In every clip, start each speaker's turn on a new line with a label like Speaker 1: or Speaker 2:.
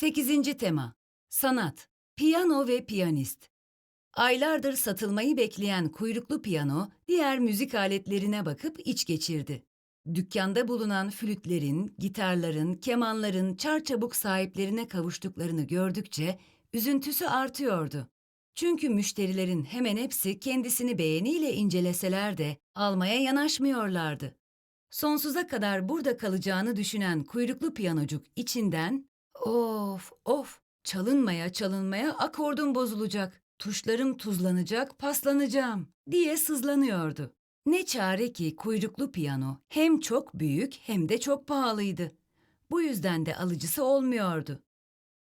Speaker 1: 8. tema Sanat, piyano ve piyanist. Aylardır satılmayı bekleyen kuyruklu piyano diğer müzik aletlerine bakıp iç geçirdi. Dükkanda bulunan flütlerin, gitarların, kemanların çarçabuk sahiplerine kavuştuklarını gördükçe üzüntüsü artıyordu. Çünkü müşterilerin hemen hepsi kendisini beğeniyle inceleseler de almaya yanaşmıyorlardı. Sonsuza kadar burada kalacağını düşünen kuyruklu piyanocuk içinden Of of çalınmaya çalınmaya akordum bozulacak, tuşlarım tuzlanacak, paslanacağım diye sızlanıyordu. Ne çare ki kuyruklu piyano hem çok büyük hem de çok pahalıydı. Bu yüzden de alıcısı olmuyordu.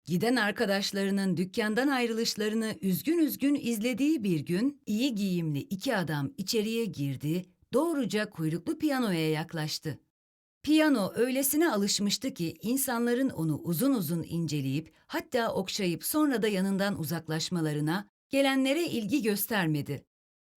Speaker 1: Giden arkadaşlarının dükkandan ayrılışlarını üzgün üzgün izlediği bir gün iyi giyimli iki adam içeriye girdi, doğruca kuyruklu piyanoya yaklaştı. Piyano öylesine alışmıştı ki insanların onu uzun uzun inceleyip hatta okşayıp sonra da yanından uzaklaşmalarına, gelenlere ilgi göstermedi.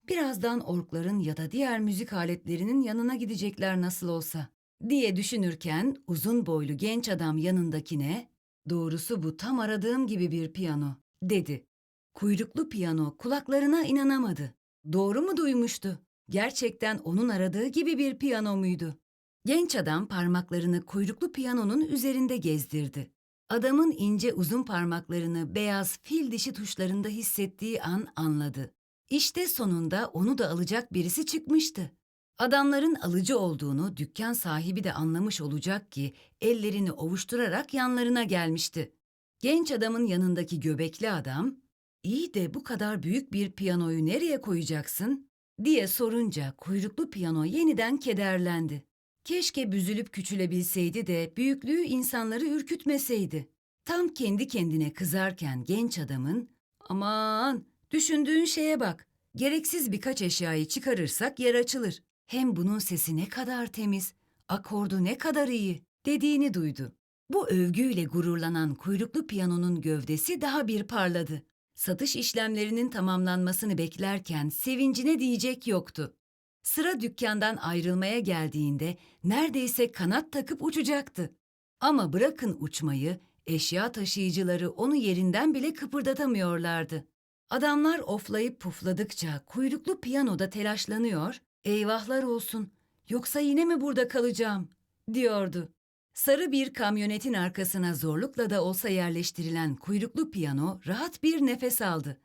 Speaker 1: Birazdan orkların ya da diğer müzik aletlerinin yanına gidecekler nasıl olsa diye düşünürken uzun boylu genç adam yanındakine "Doğrusu bu tam aradığım gibi bir piyano." dedi. Kuyruklu piyano kulaklarına inanamadı. Doğru mu duymuştu? Gerçekten onun aradığı gibi bir piyano muydu? Genç adam parmaklarını kuyruklu piyanonun üzerinde gezdirdi. Adamın ince uzun parmaklarını beyaz fil dişi tuşlarında hissettiği an anladı. İşte sonunda onu da alacak birisi çıkmıştı. Adamların alıcı olduğunu dükkan sahibi de anlamış olacak ki ellerini ovuşturarak yanlarına gelmişti. Genç adamın yanındaki göbekli adam, "İyi de bu kadar büyük bir piyanoyu nereye koyacaksın?" diye sorunca kuyruklu piyano yeniden kederlendi. Keşke büzülüp küçülebilseydi de büyüklüğü insanları ürkütmeseydi. Tam kendi kendine kızarken genç adamın aman düşündüğün şeye bak gereksiz birkaç eşyayı çıkarırsak yer açılır. Hem bunun sesi ne kadar temiz, akordu ne kadar iyi dediğini duydu. Bu övgüyle gururlanan kuyruklu piyanonun gövdesi daha bir parladı. Satış işlemlerinin tamamlanmasını beklerken sevincine diyecek yoktu. Sıra dükkandan ayrılmaya geldiğinde neredeyse kanat takıp uçacaktı. Ama bırakın uçmayı, eşya taşıyıcıları onu yerinden bile kıpırdatamıyorlardı. Adamlar oflayıp pufladıkça kuyruklu piyanoda telaşlanıyor, eyvahlar olsun, yoksa yine mi burada kalacağım, diyordu. Sarı bir kamyonetin arkasına zorlukla da olsa yerleştirilen kuyruklu piyano rahat bir nefes aldı.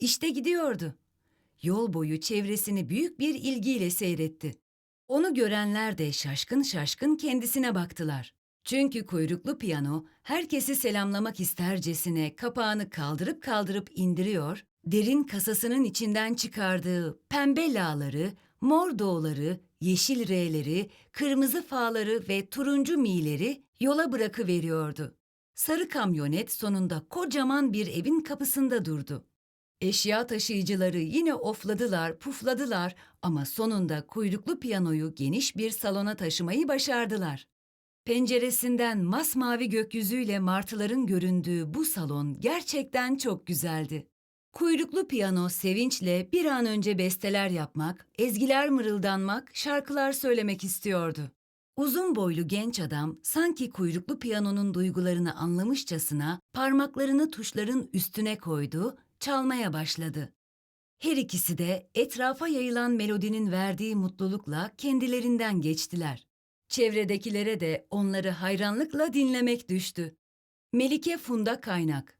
Speaker 1: İşte gidiyordu. Yol boyu çevresini büyük bir ilgiyle seyretti. Onu görenler de şaşkın şaşkın kendisine baktılar. Çünkü kuyruklu piyano herkesi selamlamak istercesine kapağını kaldırıp kaldırıp indiriyor, derin kasasının içinden çıkardığı pembe lağları, mor doğuları, yeşil re'leri, kırmızı fa'ları ve turuncu mi'leri yola bırakıveriyordu. Sarı kamyonet sonunda kocaman bir evin kapısında durdu. Eşya taşıyıcıları yine ofladılar, pufladılar ama sonunda kuyruklu piyanoyu geniş bir salona taşımayı başardılar. Penceresinden masmavi gökyüzüyle martıların göründüğü bu salon gerçekten çok güzeldi. Kuyruklu piyano sevinçle bir an önce besteler yapmak, ezgiler mırıldanmak, şarkılar söylemek istiyordu. Uzun boylu genç adam sanki kuyruklu piyanonun duygularını anlamışçasına parmaklarını tuşların üstüne koydu, çalmaya başladı. Her ikisi de etrafa yayılan melodinin verdiği mutlulukla kendilerinden geçtiler. Çevredekilere de onları hayranlıkla dinlemek düştü. Melike Funda Kaynak